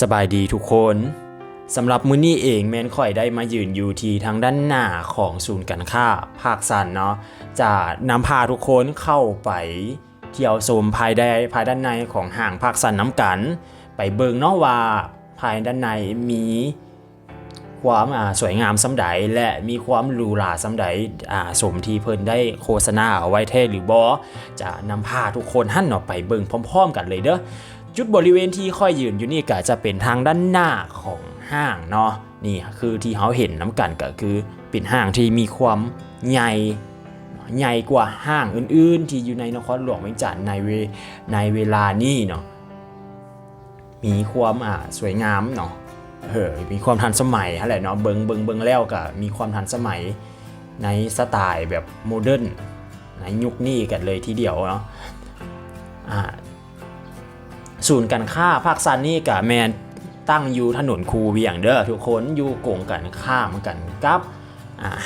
สบายดีทุกคนสำหรับมื้อนี้เองแมนข่อยได้มายืนอยู่ที่ทางด้านหน้าของศูนย์การค้าภาคสันเนาะจะนำพาทุกคนเข้าไปเที่ยวชมภายในภายด้านในของห้างภาคสันน้ำกัน ไปเบิงเนาะว่าภายด้านในมีความาสวยงามสำใดและมีความหรูหราสำใดาสมที่เพิ่นได้โฆษณาเอาไว้แท้หรือบอจะนำพาทุกคนหั่นเนาะไปเบิงพร้อม ๆ กันเลยเด้อ จุดบริเวณที่ค่อยยืนอยู่นี่ก็จะเป็นทางด้านหน้าของห้างเนาะนี่คือที่เขาเห็นน้ำกันก็คือเป็นห้างที่มีความใหญ่ใหญ่กว่าห้างอื่นๆ ที่อยู่ในนครหลวงเวียงจันทร์ในเวในเวลานี้เนาะมีความอ่าสวยงามเนาะเออมีความทันสมัยอะไรเนาะเบิงเบิงเบิงแล้วก็มีความทันสมัยในสไตล์แบบโมเดิร์นในยุคนี้กันเลยทีเดียวเนาะอ่า ศูนย์การค้าภาคซันนี่กับแมนตั้งอยู่ถนนคูเวียงเด้อทุกคนอยู่กงกันข้ามกันกับ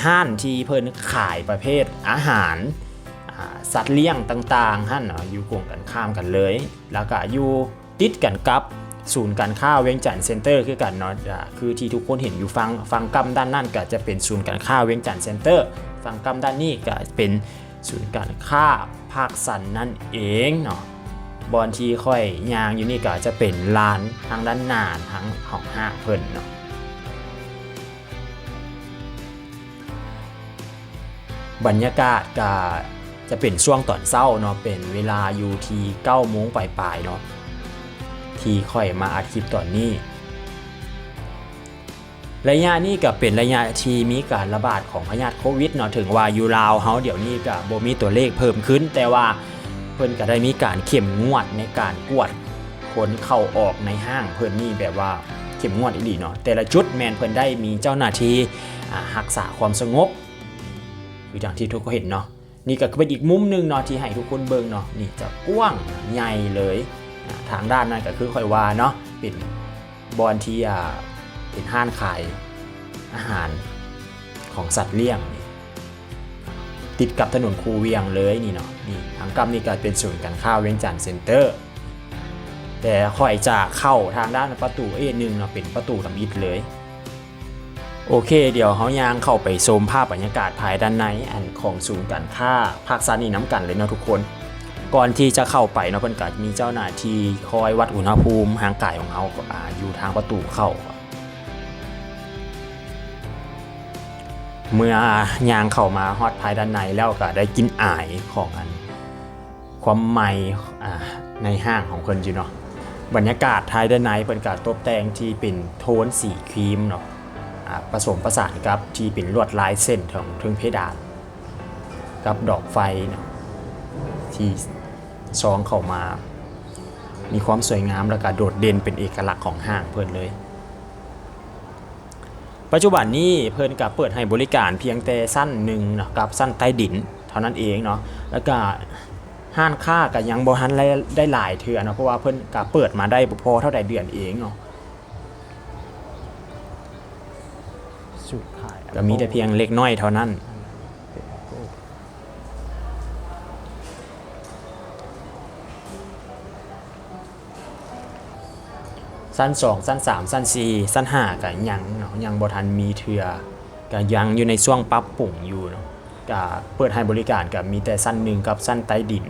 ห้านที่เพิ่นขายประเภทอาหารสัตว์เลี้ยงต่างๆห้านเนาะอยู่กงกันข้ามกันเลย แล้วก็อยู่ติดกันกับศูนย์การค้าเวียงจันทร์เซ็นเตอร์คือกันเนาะคือที่ทุกคนเห็นอยู่ฟังฟังกำด้านนั่นก็จะเป็นศูนย์การค้าเวียงจันทร์เซ็นเตอร์ฟังกำด้านนี้ก็เป็นศูนย์การค้าภาคสันนั่นเองเนาะ บอลที่ค่อยยางอยู่นี่ก็จะเป็นลานทางด้านหน้าทั้งของห้างเพิ่นเนาะบรรยากาศก็จะเป็นช่วงตอนเช้าเนาะเป็นเวลาอยู่ที่9โมงปลายๆเนาะที่ค่อยมาอัดคลิปตอนนี้ ระยะนี้ก็เป็นระยะที่มีการระบาดของพยาธิโควิดเนาะถึงว่าอยู่ลาวเฮาเดี๋ยวนี้ก็บ่มีตัวเลขเพิ่มขึ้น แต่ว่า เพิ่นก็ได้มีการเข้มงวดในการกวดคนเข้าออกในห้างเพิ่นนี่แบบว่าเข้มงวดอีหลีเนาะแต่ละจุดแมนเพิ่นได้มีเจ้าหน้าที่อ่ารักษาความสงบคืออย่างที่ทุกคนเห็นเนาะนี่ก็เป็นอีกมุมหนึงเนาะที่ให้ทุกคนเบิ่งเนาะนี่จะกว้างใหญ่เลยทางด้านนั้นก็คือค่อยว่าเนาะเป็นบอนที่อ่าเป็นห้านขายอาหารของสัตว์เลี้ยง ติดกับถนนคูเวียงเลยนี่เนาะนี่ทางกำนี่ก็เป็นศูนย์การค้าเวียงจันทร์เซ็นเตอร์ แต่คอยจะเข้าทางด้านประตูเอหนึ่งเนาะเป็นประตูทำอิฐเลย โอเค เดี๋ยวเขายางเข้าไปชมภาพบรรยากาศภายด้านในอันของศูนย์การค้าภาคซานีน้ำกันเลยเนาะทุกคนก่อนที่จะเข้าไปเนาะเพิ่นก็มีเจ้าหน้าที่คอยวัดอุณหภูมิห่างกายของเขาก็อ่าอยู่ทางประตูเข้า เมื่อยางเข้ามาฮอตภายด้านในแล้วก็ได้กินอายของอัน ความใหม่ในห้างของเพิ่นอยู่เนาะบรรยากาศภายด้านในเพิ่นก็ตกแต่งที่เป็นโทนสีครีมเนาะผสมผสานกับที่เป็นลวดลายเส้นของทึงเพดาน กับดอกไฟเนาะที่ซองเข้ามา มีความสวยงามแล้วก็โดดเด่นเป็นเอกลักษณ์ของห้างเพิ่อนเลย ปัจจุบันนี้เพิ่นกับเปิดให้บริการเพียงแต่สั้นหนึ่งเนาะกับสั้นใต้ดินเท่านั้นเองเนาะแล้วก็ห้านค่าก็ยังบ่ทันได้ได้หลายเทื่อเนาะเพราะว่าเพิ่นก็เปิดมาได้บ่พอเท่าใดเดือนเองเนาะสูตรขายก็มีแต่เพียงเล็กน้อยเท่านั้น สั้น2สั้น3สั้น4สั้น5ก็ยังเนาะยังบ่ทันมีเทื่อก็ยังอยู่ในช่วงปรับปรุงอยู่เนาะก็เปิดให้บริการก็มีแต่สั้นหนึ่งกับสั้นใต้ดิน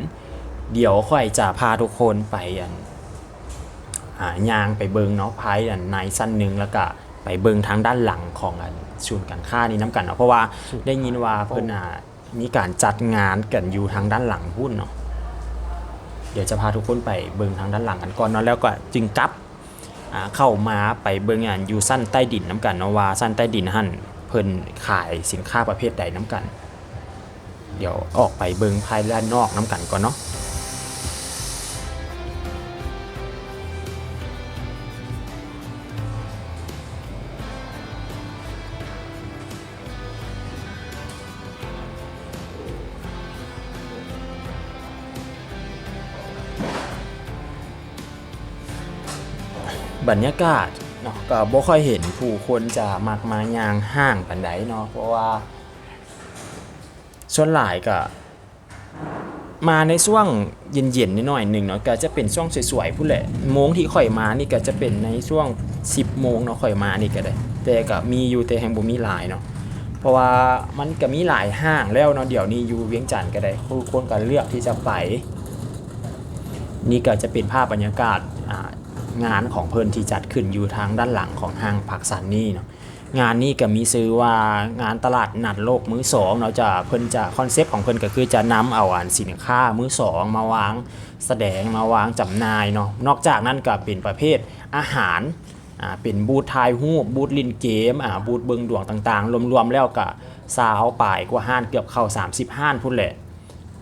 เดี๋ยวค่อยจะพาทุกคนไปอันอ่ายางไปเบิงเนาะภายอันในสั้นหนึ่งแล้วก็ไปเบิงทางด้านหลังของอันศูนย์การค้านี้น้ำกันเนาะเพราะว่าได้ยินว่าเพิ่นอ่ามีการจัดงานกันอยู่ทางด้านหลังหุ้นเนาะเดี๋ยวจะพาทุกคนไปเบิงทางด้านหลังกันก่อนเนาะแล้วก็จึงกลับอ่า เข้ามาไปเบิ่งงานอยู่สั้นใต้ดินน้ำกันเนาะว่าสั้นใต้ดินหั่นเพิ่นขายสินค้าประเภทใดน้ำกัน เดี๋ยวออกไปเบิ่งภายด้านนอกน้ำกันก่อนเนาะ บรรยากาศเนาะก็บ่ค่อยเห็นผู้คนจะมักมายางห้างปานใดเนาะเพราะว่าส่วนหลายก็มาในช่วงเย็นๆนิดหน่อยหนึ่งเนาะก็จะเป็นช่วงสวยๆพู้แหละโมงที่ข่อยมานี่ก็จะเป็นในช่วง 10โมงเนาะข่อยมานี่ก็ได้ แต่ก็มีอยู่แต่แห่งบ่มีหลายเนาะเพราะว่ามันก็มีหลายห้างแล้วเนาะเดี๋ยวนี้อยู่เวียงจันทน์ก็ได้ผู้คนก็เลือกที่จะไป นี่ก็จะเป็นภาพบรรยากาศอ่า งานของเพิ่นที่จัดขึ้นอยู่ทางด้านหลังของห้างผักสันนี่เนาะงานนี้ก็มีซื้อว่างานตลาดนัดโลกมื้อสองเนาะจะเพิ่นจะคอนเซปต์ของเพิ่นก็คือจะนำเอาอันสินค้ามื้อสองมาวางแสดงมาวางจำหน่ายเนาะนอกจากนั้นก็เป็นประเภทอาหารอ่าเป็นบูธทายรูปบูธลินเกมอ่าบูธเบิงดวงต่างๆ รวมๆแล้วก็สาวป่ายกว่าห้านเกือบเข้า 30ห้านพุ่นแหละ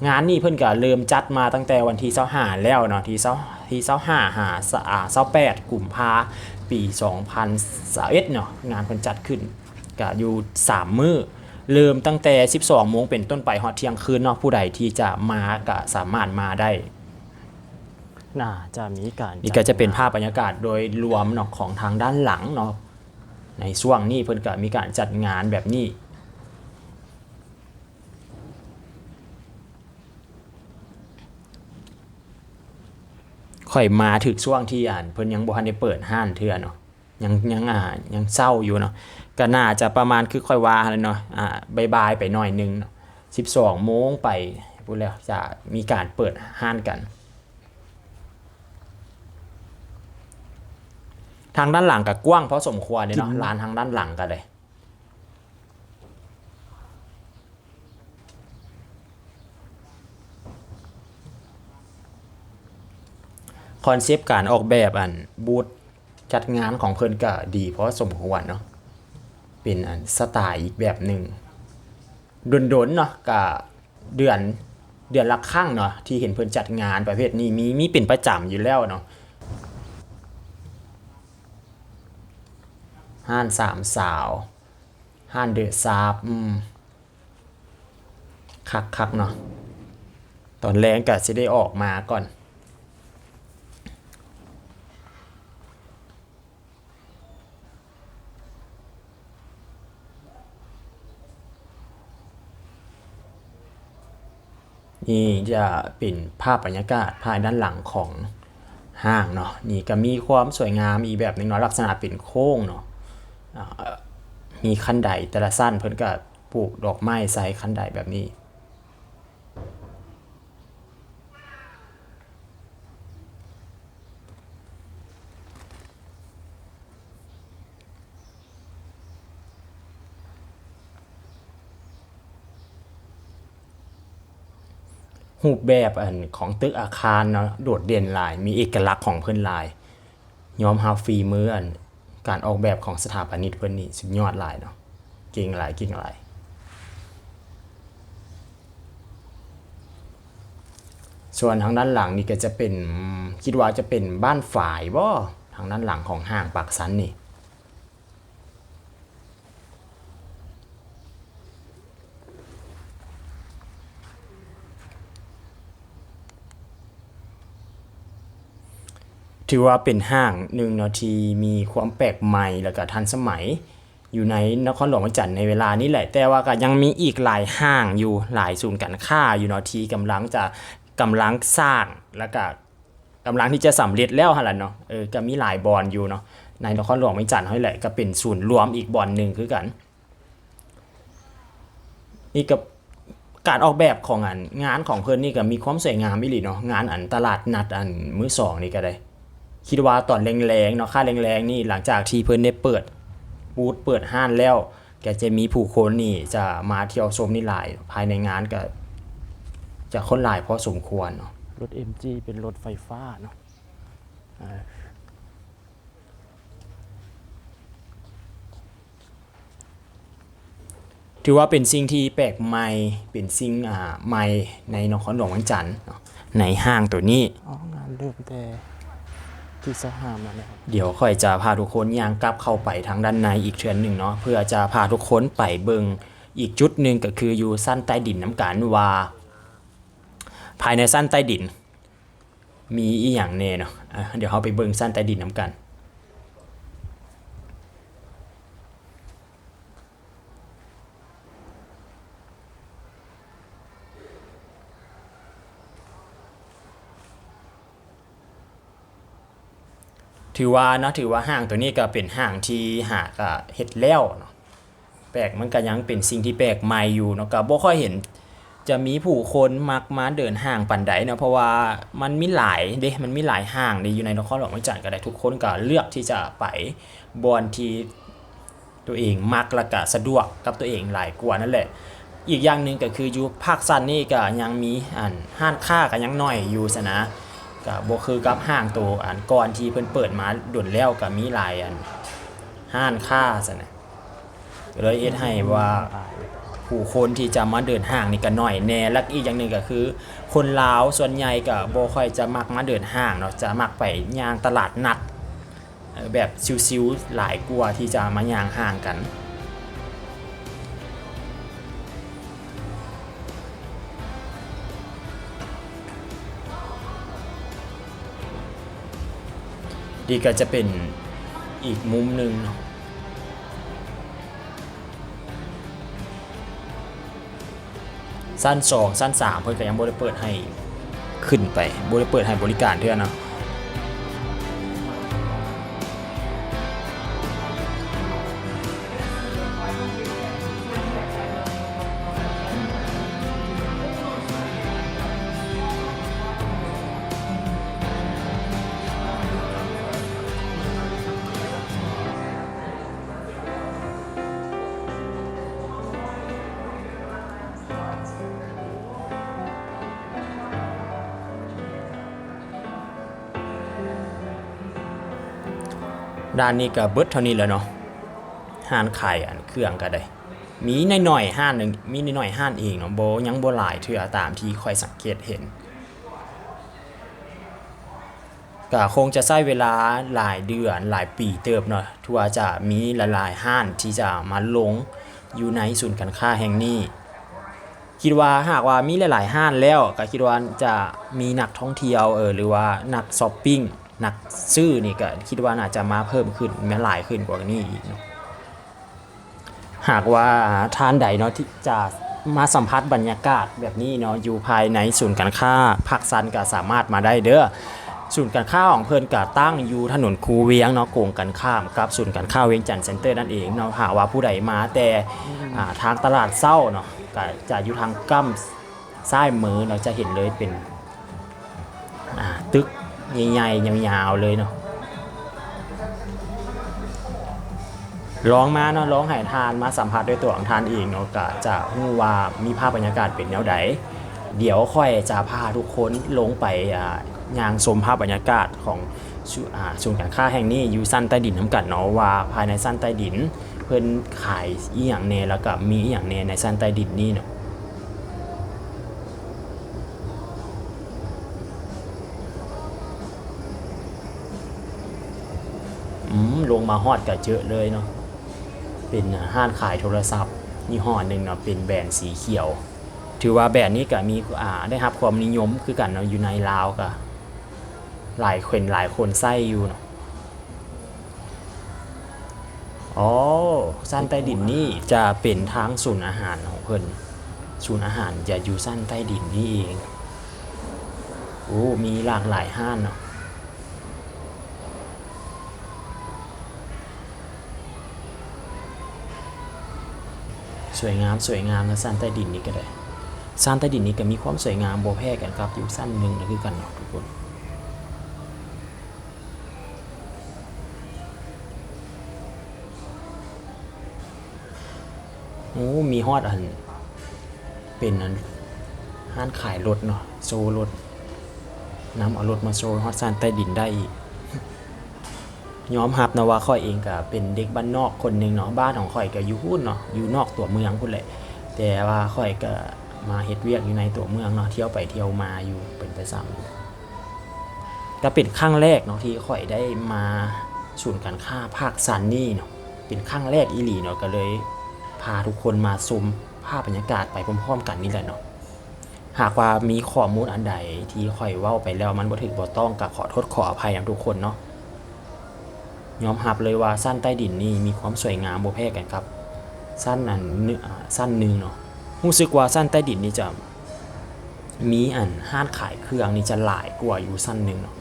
งานนี้เพิ่นก็เริ่มจัดมาตั้งแต่วันที่25แล้วเนาะที่ 20ที่25หาสอ่า28กุมภาปี2021เนาะงานเพิ่นจัดขึ้นก็อยู่3มื้อเริ่มตั้งแต่ 12 โมงเป็นต้นไปฮอดเที่ยงคืนเนาะผู้ใดที่จะมาก็สามารถมาได้น่าจะมีการนี่ก็จะเป็นภาพบรรยากาศโดยรวมเนาะของทางด้านหลังเนาะในช่วงนี้เพิ่นก็มีการจัดงานแบบนี้ ข่อยมาถึกช่วงที่อ่านเพิ่นยังบ่ทันได้เปิดห้านเทื่อเนาะยังยังอ่ายังเศร้าอยู่เนาะก็น่าจะประมาณคือค่อยว่าหั่นแหละเนาะอ่าบ่ายๆไปหน่อยหนึงเนาะ12โมงไปพูดแล้วจะมีการเปิดห้านกันทางด้านหลังก็กว้างพอสมควรเลยเนาะร้านทางด้านหลังกันเลย คอนเซปต์การออกแบบอันบูธจัดงานของเพิ่นก็ดีเพราะสมควรเนาะเป็นอันสไตล์อีกแบบหนึ่งดนๆเนาะก็เดือนเดือนละครั้งเนาะที่เห็นเพิ่นจัดงานประเภทนี้มีมีเป็นประจำอยู่แล้วเนาะห้านสามสาวห้านเดอะซาบอืมคักคักเนาะตอนแรงก็สิได้ออกมาก่อน นี่จะเป็นภาพบรรยากาศภายด้านหลังของห้างเนาะนี่ก็มีความสวยงามอีกแบบหนึงเนาะลักษณะเป็นโค้งเนาะมีคันใดแต่ละสั้นเพิ่นก็ปลูกดอกไม้ใส่คันใดแบบนี้ รูปแบบอันของตึกอาคารเนาะโดดเด่นหลาย มีเอกลักษณ์ของเพิ่อนหลาย ยอมรับฝีมืออันการออกแบบของสถาปนิกเพิ่อนนี่สุดยอดหลายเนาะเก่งหลายเก่งหลายส่วนทางด้านหลังนี่ก็จะเป็นคิดว่าจะเป็นบ้านฝ่ายบ่ทางด้านหลังของห้างปากสันนี่ ถือว่าเป็นห้างหนึ่งเนาะที่มีความแปลกใหม่แล้วก็ทันสมัย อยู่ในนครหลวงเวียงจันทร์ในเวลานี้แหละ แต่ว่าก็ยังมีอีกหลายห้างอยู่หลายศูนย์การค้าอยู่เนาะที่กำลังจะกำลังสร้างแล้วก็กำลังที่จะสำเร็จแล้วหั่นล่ะเนาะเออก็มีหลายบอนอยู่เนาะในนครหลวงเวียงจันทร์นี่แหละก็เป็นศูนย์รวมอีกบอนหนึ่งคือกันนี่ก็การออกแบบของอันงานของเพิ่นนี่ก็มีความสวยงามอีหลีเนาะงานอันตลาดนัดอันมือสองนี่ก็ได้ คิดว่าตอนแรงๆเนาะค่าแรงๆนี่หลังจากที่เพิ่นได้เปิดบูธเปิดห้านแล้วก็จะมีผู้คนนี่จะมาเที่ยวชมนี่หลายภายในงานก็จะคนหลายพอสมควรเนาะรถ MG เป็นรถไฟฟ้าเนาะอ่าถือว่าเป็นสิ่งที่แปลกใหม่ เป็นสิ่งอ่าใหม่ในนครหลวงเวียงจันทน์เนาะในห้างตัวนี้ อ๋อ งานเริ่มแต่ ที่สหามนะครับเดี๋ยวค่อยจะพาทุกคนย่างกลับเข้าไปทางด้านในอีกเทือนหนึ่งเนาะเพื่อจะพาทุกคนไปเบิงอีกจุดหนึ่งก็คืออยู่สั้นใต้ดินน้ำกันว่าภายในสั้นใต้ดิน มีอีหยังแน่เนาะอะเดี๋ยวเราไปเบิงสั้นใต้ดินน้ำกัน ถือว่าเนาะถือว่าห้างตัวนี้ก็เป็นห้างที่หากอะเฮ็ดแล้วเนาะแปลกมันก็ยังเป็นสิ่งที่แปลกใหม่อยู่เนาะก็บ่ค่อยเห็นจะมีผู้คนมักมาเดินห้างปันใดเนาะเพราะว่ามันมีหลายเด้มันมีหลายห้างด้อยู่ในนครหลวงวียงจันทน์ก็ได้ทุกคนก็เลือกที่จะไปบอนที่ตัวเองมักและก็สะดวกกับตัวเองหลายกว่านั่นแหละ อีกอย่างหนึ่งก็คืออยู่ภาคซันนี่ก็ยังมีอันห้างค้าก็ยังน้อยอยู่ซะนะ ก็บ่คือกับห้างตัวอันก่อนที่เพิ่นเปิดมาด่วนแล้วก็มีหลายอันห้างค้าซะนะเลยเฮ็ดให้ว่าผู้คนที่จะมาเดินห้างนี่ก็น้อยแน่และอีกอย่างหนึ่งก็คือ คนลาวส่วนใหญ่ก็บ่ค่อยจะมักมาเดินห้างเนาะจะมักไปย่างตลาดนัดแบบซิวๆหลายกว่าที่จะมาย่างห้างกัน ดีก็จะเป็นอีกมุมหนึ่งเนาะสั้นสองสั้นสามเพื่อนก็ยังบริเปิดให้ขึ้นไปบริเปิดให้บริการเท่านั้นเนาะ ด้านนี้ก็เบิดเท่านี้แหล้วเนาะห้านไขายอันเครื่องก็ได้ มีหน่อยๆห้านหนึ่งมีหน่อยๆห้านเองเนาะโบยังโบหลายเทื่อตามที่ค่อยสังเกตเห็นก็คงจะใช้เวลาหลายเดือนหลายปีเติบเนาะทั่วจะมีหลายๆห้านที่จะมาลงอยู่ในศูนย์การค้าแห่งนี้ คิดว่าหากว่ามีหลายๆห้านแล้วก็คิดว่าจะมีนักท่องเที่ยวเออหรือว่านักช้อปปิ้ง นักซื้อนี่ก็คิดว่าน่าจะมาเพิ่มขึ้นแม้หลายขึ้นกว่านี้อีกเนาะหากว่าท่านใดเนาะที่จะมาสัมผัสบรรยากาศแบบนี้เนาะอยู่ภายในศูนย์การค้าภาคซันก็สามารถมาได้เด้อศูนย์การค้าของเพิ่นก็ตั้งอยู่ถนนคูเวียงเนาะโกงกันข้ามกับศูนย์การค้าเวียงจันทน์เซ็นเตอร์นั่นเองเนาะหากว่าผู้ใดมาแต่ทางตลาดเศร้าเนาะก็จะอยู่ทางกั้มซ้ายมือเราจะเห็นเลยเป็นตึก ใหญ่ๆยาวๆเลยเนาะร้องมาเนาะร้องให้ทานมาสัมผัสด้วยตัวของทานเองเนาะก็จะรู้ว่ามีภาพบรรยากาศเป็นแนวใดเดี๋ยวค่อยจะพาทุกคนลงไปอ่ายางชมภาพบรรยากาศของศูอ่าศูนย์การค้าแห่งนี้อยู่สั้นใต้ดินน้ำกันเนาะว่าภายในสั้นใต้ดิน เพิ่อนขายอีหยังแน่แล้วก็มีอีหยังแน่ในสั้นใต้ดินนี่เนาะอืม ลงมาฮอดก็เจอะเลยเนาะเป็นห้านขายโทรศัพท์ยี่ห้อหนึ่งเนาะเป็นแบรนด์สีเขียว ถือว่าแบรนด์นี้ก็มีอ่าได้รับความนิยมคือกันเนาะอยู่ในลาวก็หลายคนหลายคนใส่อยู่เนาะอ๋อสั้นใต้ดินนี่จะเป็นทางศูนย์อาหารของเพิ่นศูนย์อาหารจะอยู่สั้นใต้ดินนี่เองโอ้มีหลากหลายห้านเนาะ สวยงามสวยงามนะสั้นใต้ดินนี่ก็ได้สั้นใต้ดินนี้ก็มีความสวยงามโบแพ้กันครับอยู่สั้นหนึ่งนะคือกันเนาะทุกคนโอ้มีฮอดอันเป็นอันห้านขายรถเนาะโซรถนำเอารถมาโซฮอดสั้นใต้ดินได้อีก ยอมรับนะว่าข่อยเองก็เป็นเด็กบ้านนอกคนหนึ่งเนาะบ้านของข่อยก็อยู่หุ่นเนาะอยู่นอกตัวเมืองพุ่นแหละแต่ว่าข่อยก็มาเฮ็ดเวียกอยู่ในตัวเมืองเนาะเที่ยวไปเที่ยวมาอยู่เป็นประจำก็เป็นครั้งแรกเนาะที่ข่อยได้มาศูนย์การค้าภาคซันนี่เนาะเป็นครั้งแรกอีหลีเนาะก็เลยพาทุกคนมาชมภาพบรรยากาศไปพร้อมๆกันนี่แหละเนาะหากว่ามีข้อมูลอันใดที่ข่อยเว้าไปแล้วมันบ่ถึกบ่ต้องก็ขอโทษขออภัยนำทุกคนเนาะ ยอมรับเลยว่าสั้นใต้ดินนี่มีความสวยงามโบแพ้กันครับ สั้นอันเนื้อสั้นนึงเนาะรู้สึกว่าสั้นใต้ดินนี่จะมีอันห้านขายเครื่องนี่จะหลายกว่าอยู่สั้นนึงเนาะ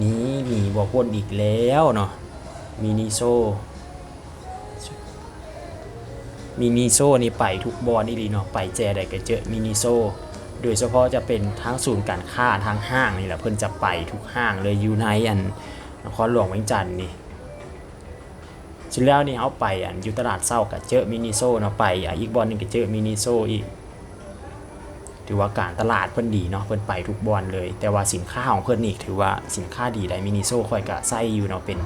นี่มีบอกวนอีกแล้วเนาะมินิโซมินิโซนี่ไปทุกบอลนี่ดีเนาะไปแจใดก็เจอมินิโซโดยเฉพาะจะเป็นทั้งศูนย์การค้าทั้งห้างนี่แหละเพิ่นจะไปทุกห้างเลยอยู่ในอัน นครหลวงเวียงจันทน์นี่ชิแล้วนี่เอาไปอันอยู่ตลาดเศร้าก็เจอมินิโซเนาะไปอะอีกบอลนึงก็เจอมินิโซอีกถือว่าการตลาดเพิ่นดีเนาะเพิ่นไปทุกบอลเลย แต่ว่าสินค้าของเพิ่นนี่ถือว่าสินค้าดีได้มินิโซค่อยกะใส่อยู่เนาะเป็น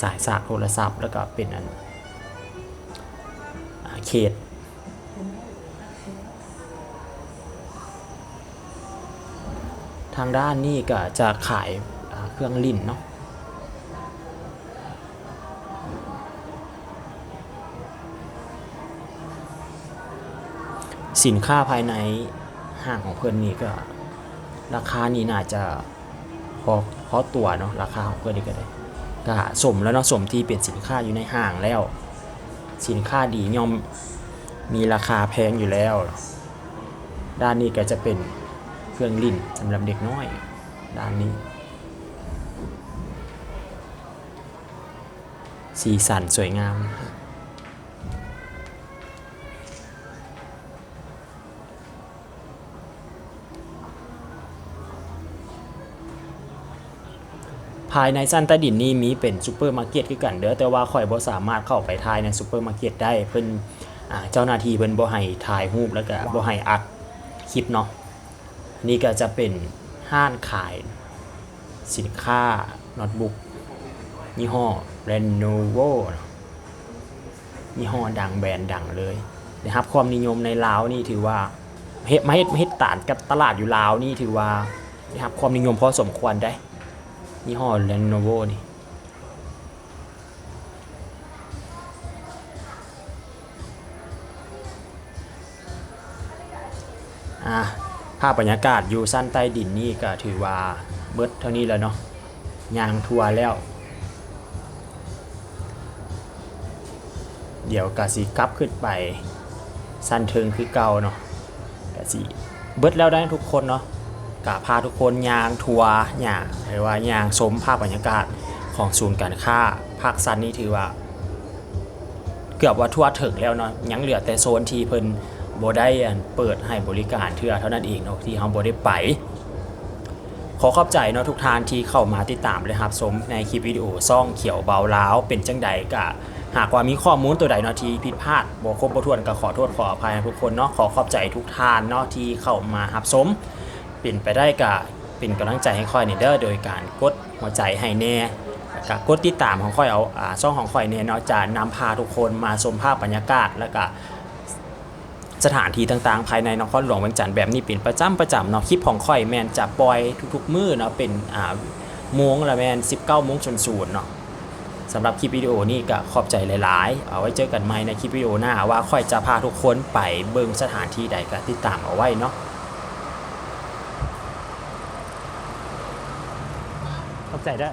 สายสากโทรศัพท์แล้วก็เป็นอันอ่าเคสทางด้านนี้ก็จะขายเครื่องลิ้นเนาะ สินค้าภายในห้างของเพิ่อนนี่ก็ ราคานี่น่าจะพอพอตัวเนาะราคาของเพิ่อนนี่ก็ได้ก็สมแล้วเนาะสมที่เป็นสินค้าอยู่ในห้างแล้ว สินค้าดีย่อมมีราคาแพงอยู่แล้ว ด้านนี้ก็จะเป็นเครื่องลิ้นสำหรับเด็กน้อย ด้านนี้ สีสันสวยงาม ภายในสั้นใต้ดินนี่มีเป็นซูเปอร์มาร์เก็ตคือกันเด้อแต่ว่าข่อยบ่สามารถเข้าไปถ่ายในซูเปอร์มาร์เก็ตได้เพิ่นอ่าเจ้าหน้าที่เพิ่นบ่ให้ถ่ายรูปแล้วก็บ่ให้อัดคลิปเนาะนี่ก็จะเป็นห้านขายสินค้าโน้ตบุ๊กยี่ห้อ Lenovo เนาะยี่ห้อดังแบรนด์ดังเลยนะครับความนิยมในลาวนี่ถือว่าเฮ็ดมาเฮ็ดมาเฮ็ดตานกับตลาดอยู่ลาวนี่ถือว่าได้รับความนิยมพอสมควรได้ ยี่ห้อ Lenovo นี่อะภาพบรรยากาศอยู่สั้นใต้ดินนี่ก็ถือว่าเบิดเท่านี้แล้วเนาะยางทัวร์แล้ว เดี๋ยวกะสิกลับขึ้นไป สั้นเทิงคือเก่าเนาะกะสิเบิดแล้วได้ทุกคนเนาะ กะพาทุกคนยางทัวร์ยางหรือว่ายางชมภาพบรรยากาศของศูนย์การค้าภาคซันนี่ถือว่า เกือบว่าทั่วถึงแล้วเนาะยังเหลือแต่โซนที่เพิ่นบได้เปิดให้บริการเทื่อเท่านั้นเองเนาะที่เฮาบได้ไป ขอขอบใจเนาะทุกท่านที่เข้ามาติดตามเลยครับชมในคลิปวิดีโอซ่องเขียวเบาล้าวเป็นจังใดกะหากว่ามีข้อมูลตัวใดเนาะที่ผิดพลาดบ่ครบบ่ถ้วนก็ขอโทษขออภัยทุกคนเนาะขอขอบใจทุกท่านเนาะที่เข้ามารับชม เป็นไปได้ก็เป็นกำลังใจให้ค่อยนี่เด้อโดยการกดหัวใจให้แน่แล้วก็กดติดตามของค่อยเอาอ่าช่องของค่อยเนี่ยเนาะจะนำพาทุกคนมาชมภาพบรรยากาศแล้วก็สถานที่ต่างๆ ภายในนครหลวงเวียงจันทน์แบบนี้เป็นประจำประจำเนาะคลิปของค่อยแมนจะปล่อยทุกๆมื้อเนาะเป็นอ่าโมงละแมน19โมงชนศูนย์เนาะสำหรับคลิปวิดีโอนี้ก็ขอบใจหลาย ๆ เอาไว้เจอกันใหม่ในคลิปวิดีโอหน้าว่าค่อยจะพาทุกคนไปเบิ่งสถานที่ใดก็ติดตามเอาไว้เนาะ เข้าใจได้